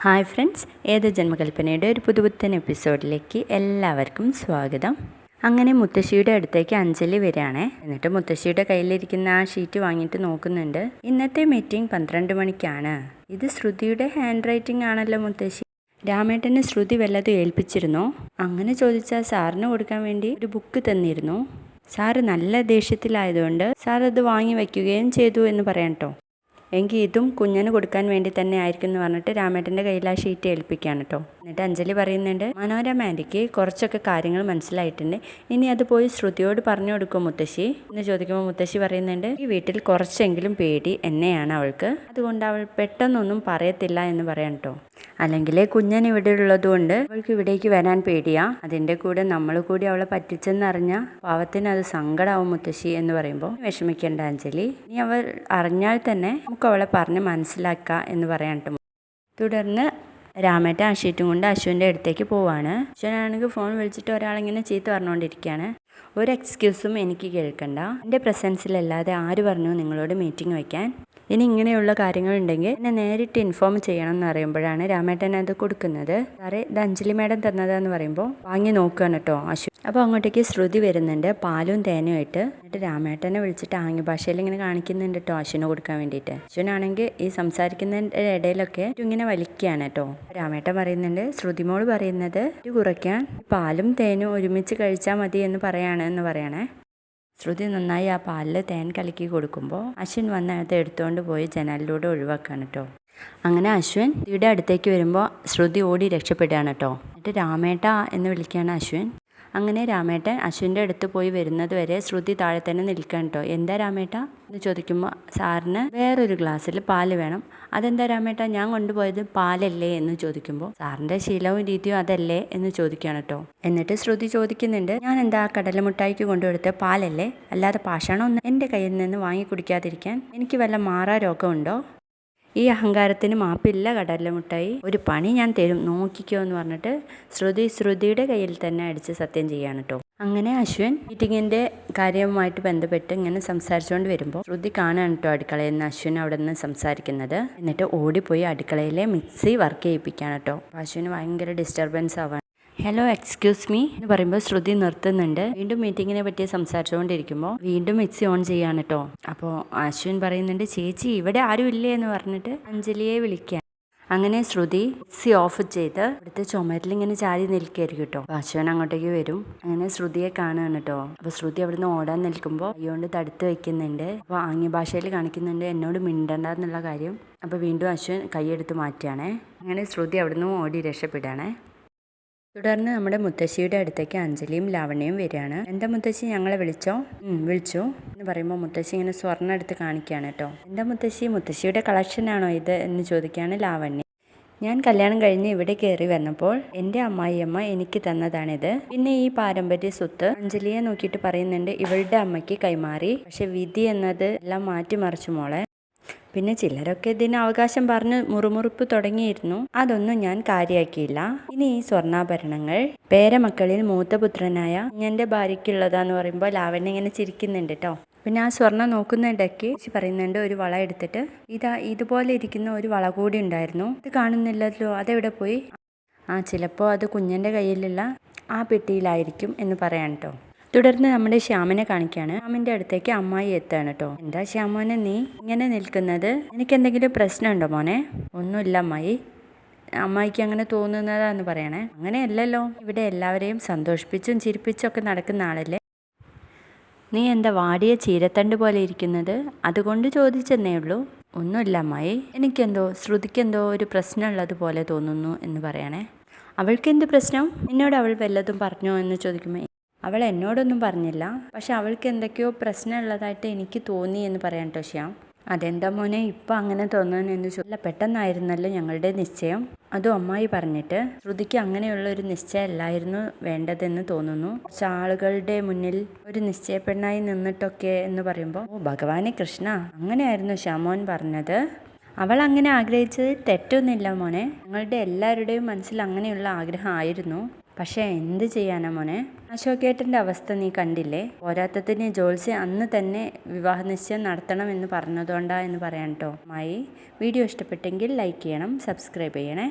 Hi friends ഏത് ജന്മകൽപ്പനയുടെ ഒരു പുതുപുത്തൻ എപ്പിസോഡിലേക്ക് എല്ലാവർക്കും സ്വാഗതം. അങ്ങനെ മുത്തശ്ശിയുടെ അടുത്തേക്ക് അഞ്ജലി വരികയാണേ. എന്നിട്ട് മുത്തശ്ശിയുടെ കയ്യിലിരിക്കുന്ന ആ ഷീറ്റ് വാങ്ങിയിട്ട് നോക്കുന്നുണ്ട്. ഇന്നത്തെ മീറ്റിംഗ് പന്ത്രണ്ട് മണിക്കാണ്. ഇത് ശ്രുതിയുടെ ഹാൻഡ് റൈറ്റിംഗ് ആണല്ലോ മുത്തശ്ശി. രാമേട്ടന് ശ്രുതി വല്ലതും ഏൽപ്പിച്ചിരുന്നോ? അങ്ങനെ ചോദിച്ചാൽ സാറിന് കൊടുക്കാൻ വേണ്ടി ഒരു ബുക്ക് തന്നിരുന്നു. സാറ് നല്ല ദേഷ്യത്തിലായതുകൊണ്ട് സാർ അത് വാങ്ങി വയ്ക്കുകയും ചെയ്തു എന്ന് പറയാം കേട്ടോ എങ്കിൽ ഇതും കുഞ്ഞിന് കൊടുക്കാൻ വേണ്ടി തന്നെ ആയിരിക്കും എന്ന് പറഞ്ഞിട്ട് രാമേട്ടന്റെ കയ്യിൽ ആ ഷീറ്റ് ഏൽപ്പിക്കുകയാണ് കേട്ടോ. എന്നിട്ട് അഞ്ജലി പറയുന്നുണ്ട് മനോരമ ആന്റിക്ക് കുറച്ചൊക്കെ കാര്യങ്ങൾ മനസ്സിലായിട്ടുണ്ട്. ഇനി അത് പോയി ശ്രുതിയോട് പറഞ്ഞു കൊടുക്കും മുത്തശ്ശി? എന്ന് ചോദിക്കുമ്പോൾ മുത്തശ്ശി പറയുന്നുണ്ട് ഈ വീട്ടിൽ കുറച്ചെങ്കിലും പേടി എന്നെയാണ് അവൾക്ക്. അതുകൊണ്ട് അവൾ പെട്ടെന്നൊന്നും പറയത്തില്ല എന്ന് പറയാം കേട്ടോ അല്ലെങ്കിൽ കുഞ്ഞൻ ഇവിടെ ഉള്ളതുകൊണ്ട് അവൾക്ക് ഇവിടേക്ക് വരാൻ പേടിയാ. അതിന്റെ കൂടെ നമ്മൾ കൂടി അവളെ പറ്റിച്ചെന്നറിഞ്ഞ പാവത്തിന് അത് സങ്കടാവും മുത്തശ്ശി എന്ന് പറയുമ്പോൾ വിഷമിക്കേണ്ട അഞ്ജലി. ഇനി അവൾ അറിഞ്ഞാൽ തന്നെ നമുക്ക് അവളെ പറഞ്ഞ് മനസ്സിലാക്കുക എന്ന് പറയാൻ തുടർന്ന് രാമേട്ട ഷീറ്റും കൊണ്ട് അശ്വിന്റെ അടുത്തേക്ക് പോവാണ്. അശ്വനാണെങ്കിൽ ഫോൺ വിളിച്ചിട്ട് ഒരാളിങ്ങനെ ചീത്ത പറഞ്ഞുകൊണ്ടിരിക്കുകയാണ്. ഒരു എക്സ്ക്യൂസും എനിക്ക് കേൾക്കണ്ട. എന്റെ പ്രസൻസിലല്ലാതെ ആര് പറഞ്ഞു നിങ്ങളോട് മീറ്റിംഗ് വയ്ക്കാൻ? ഇനി ഇങ്ങനെയുള്ള കാര്യങ്ങളുണ്ടെങ്കിൽ എന്നെ നേരിട്ട് ഇൻഫോം ചെയ്യണം എന്ന് പറയുമ്പോഴാണ് രാമേട്ടൻ അത് കൊടുക്കുന്നത്. സാറേ ഇത് അഞ്ജലി മേഡം തന്നതാന്ന് പറയുമ്പോൾ വാങ്ങി നോക്കുകയാണ് കേട്ടോ അശു അപ്പോൾ അങ്ങോട്ടേക്ക് ശ്രുതി വരുന്നുണ്ട്. പാലും തേനും ആയിട്ട് എന്നിട്ട് രാമേട്ടനെ വിളിച്ചിട്ട് ആംഗ്യ ഭാഷയിൽ ഇങ്ങനെ കാണിക്കുന്നുണ്ട് കേട്ടോ അശ്വിന് കൊടുക്കാൻ വേണ്ടിയിട്ട്. അശ്വിനാണെങ്കിൽ ഈ സംസാരിക്കുന്നതിന്റെ ഇടയിലൊക്കെ ഇങ്ങനെ വലിക്കുകയാണ് കേട്ടോ. രാമേട്ടൻ പറയുന്നുണ്ട് ശ്രുതിമോൾ പറയുന്നത് കുറയ്ക്കാൻ പാലും തേനും ഒരുമിച്ച് കഴിച്ചാൽ മതി എന്ന് പറയാണ് എന്ന് പറയണേ. ശ്രുതി നന്നായി ആ പാലിൽ തേൻ കലക്കി കൊടുക്കുമ്പോൾ അശ്വിൻ വന്ന് അത് എടുത്തുകൊണ്ട് പോയി ജനലിലൂടെ ഒഴിവാക്കാണ് കേട്ടോ അങ്ങനെ അശ്വിൻ ശ്രുതിയുടെ അടുത്തേക്ക് വരുമ്പോൾ ശ്രുതി ഓടി രക്ഷപ്പെടുകയാണ് കേട്ടോ എന്നിട്ട് രാമേട്ട എന്ന് വിളിക്കുകയാണ് അശ്വിൻ. അങ്ങനെ രാമേട്ടൻ അശ്വിന്റെ അടുത്ത് പോയി വരുന്നത് വരെ ശ്രുതി താഴെ തന്നെ നിൽക്കാൻ കേട്ടോ എന്താ രാമേട്ട? എന്ന് ചോദിക്കുമ്പോൾ സാറിന് വേറൊരു ഗ്ലാസ്സിൽ പാൽ വേണം. അതെന്താ രാമേട്ട? ഞാൻ കൊണ്ടുപോയത് പാലല്ലേ എന്ന് ചോദിക്കുമ്പോൾ സാറിന്റെ ശീലവും രീതിയും അതല്ലേ എന്ന് ചോദിക്കുകയാണ് കേട്ടോ എന്നിട്ട് ശ്രുതി ചോദിക്കുന്നുണ്ട് ഞാൻ എന്താ കടല മുട്ടായിക്ക് കൊണ്ടുകൊടുത്ത പാലല്ലേ? അല്ലാതെ പാഷാണോ എന്റെ കയ്യിൽ നിന്ന് വാങ്ങി കുടിക്കാതിരിക്കാൻ എനിക്ക് വല്ല മാറാ രോഗമുണ്ടോ ഈ അഹങ്കാരത്തിന് മാപ്പില്ല കടലമുട്ടായി ഒരു പണി ഞാൻ തരും നോക്കിക്കോ എന്ന് പറഞ്ഞിട്ട് ശ്രുതി ശ്രുതിയുടെ കയ്യിൽ തന്നെ അടിച്ച് സത്യം ചെയ്യാണ് കേട്ടോ അങ്ങനെ അശ്വൻ മീറ്റിങ്ങിന്റെ കാര്യവുമായിട്ട് ബന്ധപ്പെട്ട് ഇങ്ങനെ സംസാരിച്ചുകൊണ്ട് വരുമ്പോൾ ശ്രുതി കാണാൻ കേട്ടോ അടുക്കളയിൽ നിന്ന് അശ്വൻ അവിടെ നിന്ന് സംസാരിക്കുന്നത്. എന്നിട്ട് ഓടിപ്പോയി അടുക്കളയിലെ മിക്സി വർക്ക് ചെയ്യിപ്പിക്കുകയാണ് കേട്ടോ അശ്വിന് ഭയങ്കര ഡിസ്റ്റർബൻസ് ആവാണ്. ഹലോ എക്സ്ക്യൂസ് മീ എന്ന് പറയുമ്പോൾ ശ്രുതി നിർത്തുന്നുണ്ട്. വീണ്ടും മീറ്റിങ്ങിനെ പറ്റി സംസാരിച്ചുകൊണ്ടിരിക്കുമ്പോൾ വീണ്ടും മിക്സി ഓൺ ചെയ്യാണ് കേട്ടോ അപ്പോൾ അശ്വിൻ പറയുന്നുണ്ട് ചേച്ചി ഇവിടെ ആരും ഇല്ലേ? എന്ന് പറഞ്ഞിട്ട് അഞ്ജലിയെ വിളിക്കാം അങ്ങനെ ശ്രുതി മിക്സി ഓഫ് ചെയ്ത് ഇവിടുത്തെ ചുമരിൽ ഇങ്ങനെ ചാരി നിൽക്കുകയായിരിക്കും കേട്ടോ അശ്വൻ അങ്ങോട്ടേക്ക് വരും. അങ്ങനെ ശ്രുതിയെ കാണുകയാണ് കേട്ടോ അപ്പോൾ ശ്രുതി അവിടുന്ന് ഓടാൻ നിൽക്കുമ്പോൾ കൈകൊണ്ട് തടുത്ത് വെക്കുന്നുണ്ട്. അപ്പോൾ ആംഗ്യ ഭാഷയിൽ കാണിക്കുന്നുണ്ട് എന്നോട് മിണ്ടണ്ട എന്നുള്ള കാര്യം. അപ്പോൾ വീണ്ടും അശ്വൻ കൈയെടുത്ത് മാറ്റുകയാണേ. അങ്ങനെ ശ്രുതി അവിടുന്ന് ഓടി രക്ഷപ്പെടുകയാണേ. തുടർന്ന് നമ്മുടെ മുത്തശ്ശിയുടെ അടുത്തേക്ക് അഞ്ജലിയും ലാവണ്യയും വരികയാണ്. എന്റെ മുത്തശ്ശി ഞങ്ങളെ വിളിച്ചോ? വിളിച്ചു. എന്ന് പറയുമ്പോൾ മുത്തശ്ശി ഇങ്ങനെ സ്വർണം എടുത്ത് കാണിക്കുകയാണ് കേട്ടോ. എന്റെ മുത്തശ്ശി മുത്തശ്ശിയുടെ കളക്ഷനാണോ ഇത്? എന്ന് ചോദിക്കുകയാണ് ലാവണ്യ. ഞാൻ കല്യാണം കഴിഞ്ഞ് ഇവിടെ കയറി വന്നപ്പോൾ എന്റെ അമ്മായിയമ്മ എനിക്ക് തന്നതാണിത്. പിന്നെ ഈ പാരമ്പര്യ സ്വത്ത് അഞ്ജലിയെ നോക്കിയിട്ട് പറയുന്നുണ്ട് ഇവളുടെ അമ്മയ്ക്ക് കൈമാറി. പക്ഷെ വിധി എന്നത് എല്ലാം മാറ്റിമറിച്ചു മോളെ. പിന്നെ ചിലരൊക്കെ ഇതിന് അവകാശം പറഞ്ഞ് മുറുമുറുപ്പ് തുടങ്ങിയിരുന്നു. അതൊന്നും ഞാൻ കാര്യാക്കിയില്ല. ഇനി ഈ സ്വർണാഭരണങ്ങൾ. പേരമക്കളിൽ മൂത്തപുത്രനായ എന്റെ ഭാര്യയ്ക്കുള്ളതാന്ന് പറയുമ്പോൾ ലാവണ്യ ഇങ്ങനെ ചിരിക്കുന്നുണ്ട് കേട്ടോ പിന്നെ ആ സ്വർണം നോക്കുന്നിടയ്ക്ക് പറയുന്നുണ്ട് ഒരു വള എടുത്തിട്ട് ഇതാ ഇതുപോലെ ഇരിക്കുന്ന ഒരു വള കൂടി ഉണ്ടായിരുന്നു. ഇത് കാണുന്നില്ലല്ലോ അതെവിടെ പോയി? ആ ചിലപ്പോൾ അത് കുഞ്ഞന്റെ കയ്യിലുള്ള ആ പെട്ടിയിലായിരിക്കും എന്ന് പറയാൻ കേട്ടോ തുടർന്ന് നമ്മുടെ ശ്യാമനെ കാണിക്കുകയാണ് ശ്യാമിന്റെ അടുത്തേക്ക് അമ്മായി എത്താണ് കേട്ടോ എന്താ ശ്യാമോനെ നീ ഇങ്ങനെ നിൽക്കുന്നത്? എനിക്ക് എന്തെങ്കിലും പ്രശ്നമുണ്ടോ മോനെ? ഒന്നുമില്ല അമ്മായി. അമ്മായിക്ക് അങ്ങനെ തോന്നുന്നതാന്ന് പറയണേ. അങ്ങനെയല്ലല്ലോ. ഇവിടെ എല്ലാവരെയും സന്തോഷിപ്പിച്ചും ചിരിപ്പിച്ചും ഒക്കെ നടക്കുന്ന ആളല്ലേ? നീ എന്താ വാടിയ ചീരത്തണ്ട് പോലെ ഇരിക്കുന്നത്? അതുകൊണ്ട് ചോദിച്ചെന്നേ ഉള്ളൂ. ഒന്നുമില്ല അമ്മായി. എനിക്കെന്തോ ശ്രുതിക്കെന്തോ ഒരു പ്രശ്നമുള്ളത് പോലെ തോന്നുന്നു എന്ന് പറയണേ. അവൾക്ക് എന്ത് പ്രശ്നം? എന്നോട് അവൾ വല്ലതും പറഞ്ഞോ എന്ന് ചോദിക്കുമ്പോൾ അവൾ എന്നോടൊന്നും പറഞ്ഞില്ല. പക്ഷെ അവൾക്ക് എന്തൊക്കെയോ പ്രശ്നമുള്ളതായിട്ട് എനിക്ക് തോന്നി എന്ന് പറയാൻ കേട്ടോ ശ്യാം അതെന്താ മോനെ? ഇപ്പം അങ്ങനെ തോന്നുന്നു ചോദില്ല പെട്ടെന്നായിരുന്നല്ലോ ഞങ്ങളുടെ നിശ്ചയം. അതും അമ്മായി പറഞ്ഞിട്ട്? ശ്രുതിക്ക് അങ്ങനെയുള്ള ഒരു നിശ്ചയമല്ലായിരുന്നു വേണ്ടതെന്ന് തോന്നുന്നു. കുറച്ച് ആളുകളുടെ മുന്നിൽ ഒരു നിശ്ചയപ്പെണ്ണായി നിന്നിട്ടൊക്കെ എന്ന് പറയുമ്പോൾ ഓ ഭഗവാനെ കൃഷ്ണ അങ്ങനെയായിരുന്നു ശ്യാമോൻ പറഞ്ഞത്. അവൾ അങ്ങനെ ആഗ്രഹിച്ചത് തെറ്റൊന്നുമില്ല മോനെ. ഞങ്ങളുടെ എല്ലാവരുടെയും മനസ്സിൽ അങ്ങനെയുള്ള ആഗ്രഹമായിരുന്നു പക്ഷേ എന്ത് ചെയ്യാനാ മോനെ? അശോകേട്ടന്റെ അവസ്ഥ നീ കണ്ടില്ലേ? പോരാത്തതിന് ജോത്സ്യ അന്ന് തന്നെ വിവാഹ നിശ്ചയം നടത്തണമെന്ന് പറഞ്ഞതുകൊണ്ടാ എന്ന് പറയാൻ കേട്ടോ മായി വീഡിയോ ഇഷ്ടപ്പെട്ടെങ്കിൽ ലൈക്ക് ചെയ്യണം സബ്സ്ക്രൈബ് ചെയ്യണേ.